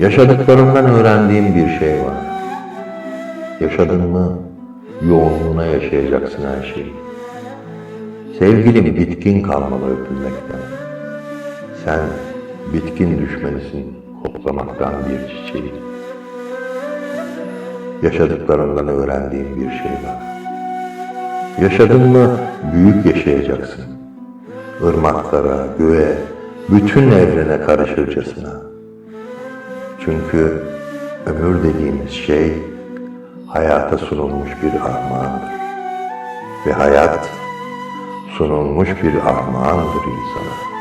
Yaşadıklarından öğrendiğim bir şey var. Yaşadın mı yoğunluğuna yaşayacaksın her şeyi. Sevgilim bitkin kalmalı öpülmekten. Sen bitkin düşmelisin koklamaktan bir çiçeği. Yaşadıklarından öğrendiğim bir şey var. Yaşadın mı büyük yaşayacaksın. Irmaklara, göğe, bütün evrene karışırcasına. Çünkü ömür dediğimiz şey hayata sunulmuş bir armağandır. Ve hayat sunulmuş bir armağandır insana.